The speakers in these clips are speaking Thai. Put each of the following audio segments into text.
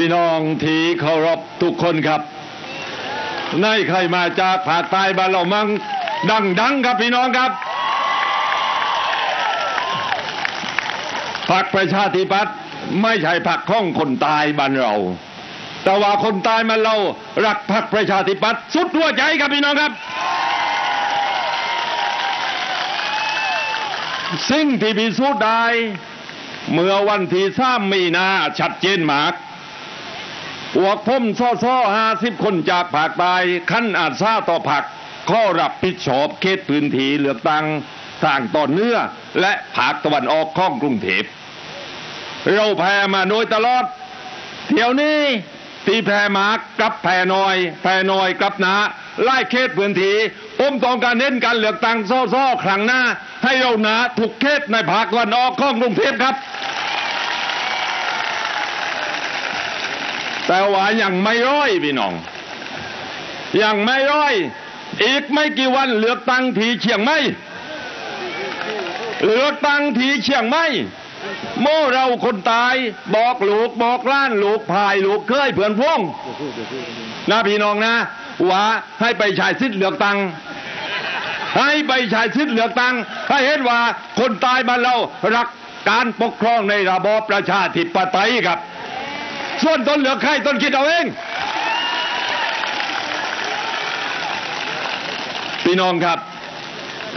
พี่น้องที่เคารพทุกคนครับในใครมาจากภาคใต้บ้านเรามั่งดังดังครับพี่น้องครับพรรคประชาธิปัตย์ไม่ใช่พรรคของคนตายบ้านเรา แต่ว่าคนตายมันเรารักพรรคประชาธิปัตย์สุดหัวใจครับพี่น้องครับ สิ่งที่พิสูจน์ได้ เมื่อวันที่สามมีนาชัดเจนมาก พวกผมซ่อซ่อห้าสิบคนจากภาคใต้ขั้นอาจซาต่อผักข้อรับผิดชอบเขตพื้นที่เลือกตั้งทางต่อเนื้อและภาคตะวันออกของกรุงเทพเราแพ้มาโดยตลอด เที่ยวนี้ตีแพรมากกลับแพรน้อย แพรน้อยกลับหนาไล่เขตพื้นที่ผมต้องการเน้นการเลือกตั้งซ่อซ่อครั้งหน้า ให้เราหนาถูกเขตในภาคตะวันออกของกรุงเทพครับ แต่ว่ายังไม่ร้อยพี่น้อง ยังไม่ร้อย อีกไม่กี่วันเลือกตั้งที่เชียงใหม่เลือกตั้งที่เชียงใหม่โม่เราคนตายบอกลูกบอกล้านลูกพายลูกเคยเพื่อนพ้องนะพี่น้องนะว่าให้ไปใช้สิทธิ์เลือกตั้งให้ไปใช้สิทธิ์เลือกตั้งให้เห็นว่าคนตายมานเรารักการปกครองในระบอบประชาธิปไตยครับ ส่วนต้นเหลือใครต้นคิดเอาเอง พี่น้องครับ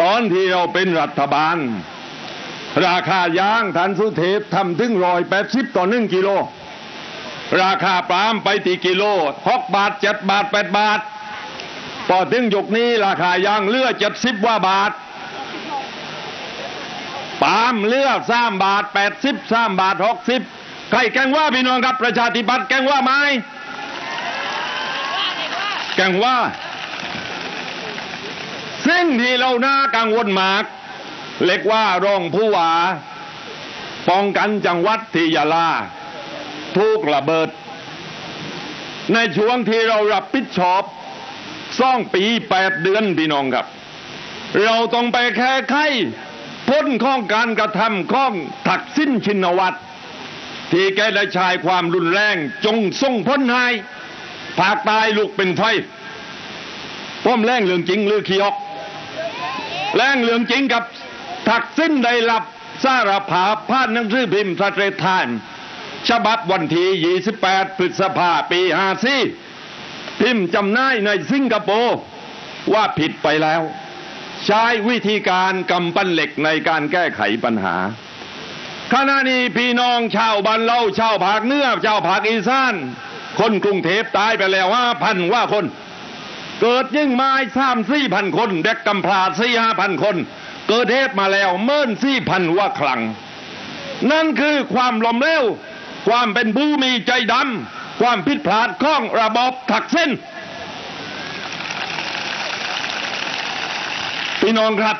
ตอนที่เราเป็นรัฐบาล ราคายางทันสุเทพทำถึงร้อยแปดสิบต่อหนึ่งกิโล ราคาปาล์มไปตีกิโลหกบาทเจ็ดบาทแปดบาทพอถึงยุคนี้ราคายางเลือเจ็ดสิบว่าบาทปาล์มเลือสามบาทแปดสิบสามบาทหกสิบ ใครแกล้งว่าพี่น้องครับประชาธิปัตย์แกล้งว่าไหมแกล้งว่าสิ่งที่เราหน่ากังวลมาก เล็กว่ารองผู้ว่าป้องกันจังหวัดที่ยาลาถูกระเบิด ในช่วงที่เรารับผิดชอบซ่องปีแปดเดือนพี่น้องครับ เราต้องไปแค่ไขพ้นข้องการกระทำข้องถักสิ้นชินวัตร ที่แกได้ชายความรุนแรงจงส่งพ้นให้ภาคตายลุกเป็นไฟป้อมแรงเรื่องจริงหรือขี้ออก แรงเรื่องจริงกับทักสิ้นได้รับสารภาพผ่านหนังสือพิมพ์สเตรทไทม์ฉบับวันที่28 พฤษภาปี54พิมพ์จำหน่ายในสิงคโปร์ว่าผิดไปแล้ว ใช้วิธีการกำปั้นเหล็กในการแก้ไขปัญหา ขณะนี้พี่น้องชาวบ้านเราชาวภาคเหนือชาวภาคอีสาน คนกรุงเทพตายไปแล้วว่าพันว่าคน เกิดยิ่งไม้สามสี่พันคน เด็กกำพร้าสี่ห้าพันคน เกิดเทพมาแล้วเมื่นสี่พันว่าคลังนั่นคือความล้มเหลวความเป็นผู้มีใจดำความผิดพลาดของระบบถักเส้นพี่น้องครับ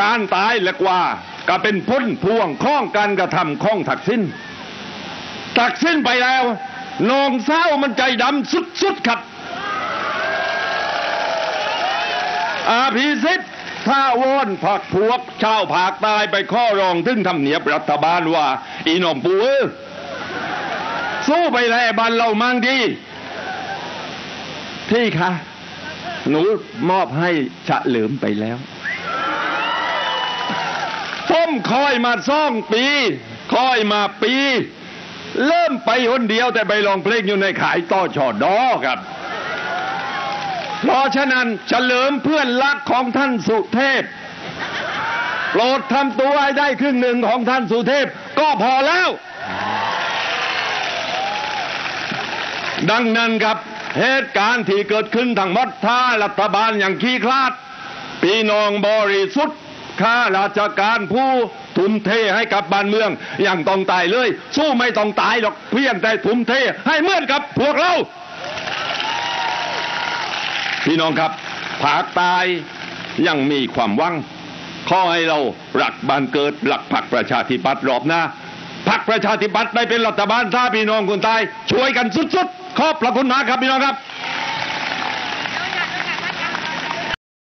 การตายและกว่า ก็เป็นพ้นพวงข้องการกระทำของถักสิ้นถักสิ้นไปแล้วนองเศร้ามันใจดำสุดๆครับ อาภิสิทธิ์ถ้าโวนผักพวกชาวภาคใต้ไปข้อรองถึงทำเนียบรัฐบาลว่า อีหนองปูเออสู้ไปแลบ้านเรามั่งดีพี่คะหนูมอบให้ฉะเหลิมไปแล้ว ผมคอยมาซ่องปีคอยมาปี เริ่มไปคนเดียวแต่ไปลองเพลงอยู่ในขายต่อชอดอครับ เพราะฉะนั้นเฉลิมเพื่อนรักของท่านสุเทพโปรดทำตัวให้ได้ครึ่งหนึ่งของท่านสุเทพก็พอแล้ว ดังนั้นครับเหตุการณ์ที่เกิดขึ้นทั้งหมดถ้ารัฐบาลอย่างขี้คลาดพี่น้องบริสุทธิ์ ข้าราชการผู้ทุ่มเทให้กับบ้านเมือง อย่างต้องตายเลย สู้ไม่ต้องตายหรอกเพียงแต่ทุ่มเทให้เหมือนกับพวกเรา พี่น้องครับภาคใต้ยังมีความหวังขอให้เราหลักบ้านเกิดหลักพรรคประชาธิปัตย์รอบหน้าพรรคประชาธิปัตย์ได้เป็นรัฐบาลถ้าพี่น้องคนใต้ช่วยกันสุดๆ ขอบพระคุณมากครับพี่น้องครับ